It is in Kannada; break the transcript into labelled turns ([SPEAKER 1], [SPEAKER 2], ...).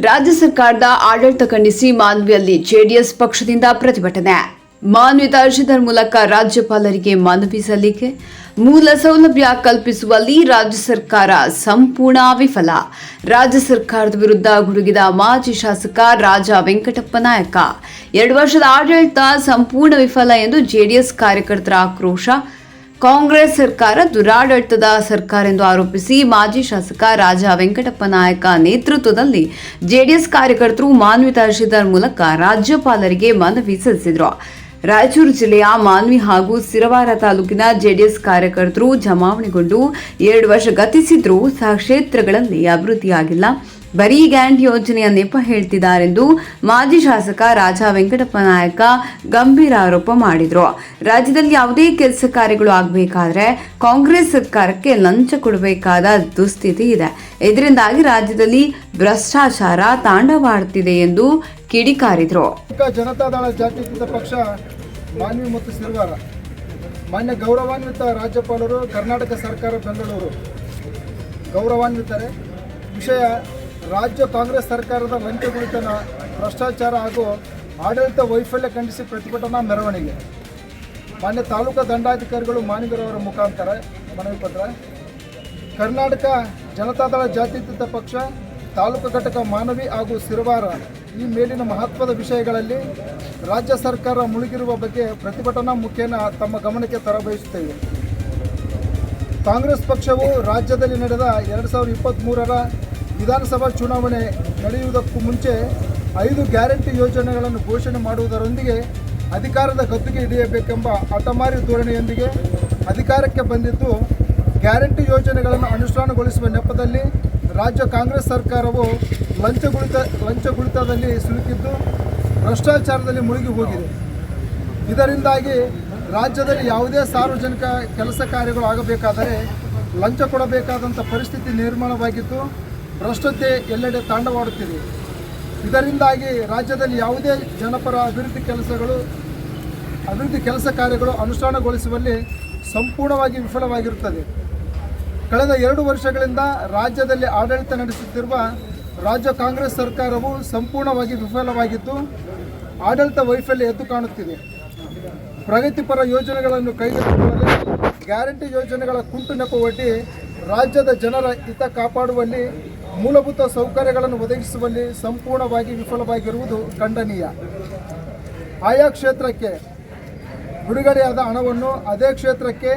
[SPEAKER 1] ರಾಜ್ಯ ಸರ್ಕಾರದ ಆಡಳಿತ ಖಂಡಿಸಿ ಮಾನ್ವಿಯಲ್ಲಿ ಜೆಡಿಎಸ್ ಪಕ್ಷದಿಂದ ಪ್ರತಿಭಟನೆ. ಮಾನ್ವಿ ದರ್ಶನ ಮೂಲಕ ರಾಜ್ಯಪಾಲರಿಗೆ ಮನವಿ ಸಲ್ಲಿಕೆ. ಮೂಲ ಸೌಲಭ್ಯ ಕಲ್ಪಿಸುವಲ್ಲಿ ರಾಜ್ಯ ಸರ್ಕಾರ ಸಂಪೂರ್ಣ ವಿಫಲ. ರಾಜ್ಯ ಸರ್ಕಾರದ ವಿರುದ್ಧ ಗುಡುಗಿದ ಮಾಜಿ ಶಾಸಕ ರಾಜ ವೆಂಕಟಪ್ಪ ನಾಯಕ. ಎರಡು ವರ್ಷದ ಆಡಳಿತ ಸಂಪೂರ್ಣ ವಿಫಲ ಎಂದು ಜೆಡಿಎಸ್ ಕಾರ್ಯಕರ್ತರ ಆಕ್ರೋಶ. ಕಾಂಗ್ರೆಸ್ ಸರ್ಕಾರ ದುರಾಡಳಿತದ ಸರ್ಕಾರ ಎಂದು ಆರೋಪಿಸಿ ಮಾಜಿ ಶಾಸಕ ರಾಜ ವೆಂಕಟಪ್ಪ ನಾಯಕ ನೇತೃತ್ವದಲ್ಲಿ ಜೆಡಿಎಸ್ ಕಾರ್ಯಕರ್ತರು ಮಾನ್ವಿ ತಹಶೀಲ್ದಾರ್ ಮೂಲಕ ರಾಜ್ಯಪಾಲರಿಗೆ ಮನವಿ ಸಲ್ಲಿಸಿದರು. ರಾಯಚೂರು ಜಿಲ್ಲೆಯ ಮಾನ್ವಿ ಹಾಗೂ ಸಿರವಾರ ತಾಲೂಕಿನ ಜೆಡಿಎಸ್ ಕಾರ್ಯಕರ್ತರು ಜಮಾವಣೆಗೊಂಡು ಎರಡು ವರ್ಷ ಗತಿಸಿದ್ರೂ ಸಹ ಕ್ಷೇತ್ರಗಳಲ್ಲಿ ಅಭಿವೃದ್ಧಿಯಾಗಿಲ್ಲ. ಬರೀ ಗ್ಯಾರಂಟಿ ಯೋಜನೆಯ ನೆಪ ಹೇಳ್ತಿದ್ದಾರೆಂದು ಮಾಜಿ ಶಾಸಕ ರಾಜಾ ವೆಂಕಟಪ್ಪ ನಾಯಕ ಗಂಭೀರ ಆರೋಪ ಮಾಡಿದರು. ರಾಜ್ಯದಲ್ಲಿ ಯಾವುದೇ ಕೆಲಸ ಕಾರ್ಯಗಳು ಆಗಬೇಕಾದ್ರೆ ಕಾಂಗ್ರೆಸ್ ಸರ್ಕಾರಕ್ಕೆ ಲಂಚ ಕೊಡಬೇಕಾದ ದುಸ್ಥಿತಿ ಇದೆ. ಇದರಿಂದಾಗಿ ರಾಜ್ಯದಲ್ಲಿ ಭ್ರಷ್ಟಾಚಾರ ತಾಂಡವಾಡುತ್ತಿದೆ ಎಂದು ಕಿಡಿಕಾರಿದರು.
[SPEAKER 2] ಜನತಾದಳ ಜಾತ್ಯತೀತ ಪಕ್ಷ ಮಾನ್ಯ ಮತ್ತು ಮಾನ್ಯ ಗೌರವಾನ್ವಿತ ರಾಜ್ಯಪಾಲರು, ಕರ್ನಾಟಕ ಸರ್ಕಾರ ಬೆಂಗಳೂರು ಗೌರವಾನ್ವಿತರೆ, ವಿಷಯ ರಾಜ್ಯ ಕಾಂಗ್ರೆಸ್ ಸರ್ಕಾರದ ವಂಚಗುಳಿತನ ಭ್ರಷ್ಟಾಚಾರ ಹಾಗೂ ಆಡಳಿತ ವೈಫಲ್ಯ ಖಂಡಿಸಿ ಪ್ರತಿಭಟನಾ ಮೆರವಣಿಗೆ. ಮಾನ್ಯ ತಾಲೂಕಾ ದಂಡಾಧಿಕಾರಿಗಳು ಮಾನಿಗರವರ ಮುಖಾಂತರ ಮನವಿ ಪತ್ರ. ಕರ್ನಾಟಕ ಜನತಾದಳ ಜಾತ್ಯತೀತ ಪಕ್ಷ, ತಾಲೂಕು ಘಟಕ ಮಾನವಿ ಹಾಗೂ ಸಿರವಾರ ಈ ಮೇಲಿನ ಮಹತ್ವದ ವಿಷಯಗಳಲ್ಲಿ ರಾಜ್ಯ ಸರ್ಕಾರ ಮುಳುಗಿರುವ ಬಗ್ಗೆ ಪ್ರತಿಭಟನಾ ಮುಖೇನ ತಮ್ಮ ಗಮನಕ್ಕೆ ತರಬಯಸುತ್ತೇವೆ. ಕಾಂಗ್ರೆಸ್ ಪಕ್ಷವು ರಾಜ್ಯದಲ್ಲಿ ನಡೆದ ಎರಡು ಸಾವಿರದ ಇಪ್ಪತ್ತ್ಮೂರರ ವಿಧಾನಸಭಾ ಚುನಾವಣೆ ನಡೆಯುವುದಕ್ಕೂ ಮುಂಚೆ ಐದು ಗ್ಯಾರಂಟಿ ಯೋಜನೆಗಳನ್ನು ಘೋಷಣೆ ಮಾಡುವುದರೊಂದಿಗೆ ಅಧಿಕಾರದ ಗದ್ದುಗೆ ಹಿಡಿಯಬೇಕೆಂಬ ಹಠಮಾರಿ ಧೋರಣೆಯೊಂದಿಗೆ ಅಧಿಕಾರಕ್ಕೆ ಬಂದಿದ್ದು, ಗ್ಯಾರಂಟಿ ಯೋಜನೆಗಳನ್ನು ಅನುಷ್ಠಾನಗೊಳಿಸುವ ನೆಪದಲ್ಲಿ ರಾಜ್ಯ ಕಾಂಗ್ರೆಸ್ ಸರ್ಕಾರವು ಲಂಚಗುಳಿತ, ಲಂಚಗುಳಿತದಲ್ಲಿ ಸಿಲುಕಿದ್ದು, ಭ್ರಷ್ಟಾಚಾರದಲ್ಲಿ ಮುಳುಗಿ ಹೋಗಿದೆ. ಇದರಿಂದಾಗಿ ರಾಜ್ಯದಲ್ಲಿ ಯಾವುದೇ ಸಾರ್ವಜನಿಕ ಕೆಲಸ ಕಾರ್ಯಗಳು ಆಗಬೇಕಾದರೆ ಲಂಚ ಕೊಡಬೇಕಾದಂಥ ಪರಿಸ್ಥಿತಿ ನಿರ್ಮಾಣವಾಗಿದ್ದು ಭ್ರಷ್ಟತೆ ಎಲ್ಲೆಡೆ ತಾಂಡವಾಡುತ್ತಿದೆ. ಇದರಿಂದಾಗಿ ರಾಜ್ಯದಲ್ಲಿ ಯಾವುದೇ ಜನಪರ ಅಭಿವೃದ್ಧಿ ಕೆಲಸಗಳು, ಅಭಿವೃದ್ಧಿ ಕೆಲಸ ಕಾರ್ಯಗಳು ಅನುಷ್ಠಾನಗೊಳಿಸುವಲ್ಲಿ ಸಂಪೂರ್ಣವಾಗಿ ವಿಫಲವಾಗಿರುತ್ತದೆ. ಕಳೆದ ಎರಡು ವರ್ಷಗಳಿಂದ ರಾಜ್ಯದಲ್ಲಿ ಆಡಳಿತ ನಡೆಸುತ್ತಿರುವ ರಾಜ್ಯ ಕಾಂಗ್ರೆಸ್ ಸರ್ಕಾರವು ಸಂಪೂರ್ಣವಾಗಿ ವಿಫಲವಾಗಿದ್ದು, ಆಡಳಿತ ವೈಫಲ್ಯ ಎದ್ದು ಕಾಣುತ್ತಿದೆ. ಪ್ರಗತಿಪರ ಯೋಜನೆಗಳನ್ನು ಕೈಗೆತ್ತಿಕೊಳ್ಳಲು, ಗ್ಯಾರಂಟಿ ಯೋಜನೆಗಳ ಕುಂಟು ನೆಪ ರಾಜ್ಯದ ಜನರ ಹಿತ ಕಾಪಾಡುವಲ್ಲಿ ಮೂಲಭೂತ ಸೌಕರ್ಯಗಳನ್ನು ಒದಗಿಸುವಲ್ಲಿ ಸಂಪೂರ್ಣವಾಗಿ ವಿಫಲವಾಗಿರುವುದು ಖಂಡನೀಯ. ಆಯಾ ಕ್ಷೇತ್ರಕ್ಕೆ ಬಿಡುಗಡೆಯಾದ ಹಣವನ್ನು ಅದೇ ಕ್ಷೇತ್ರಕ್ಕೆ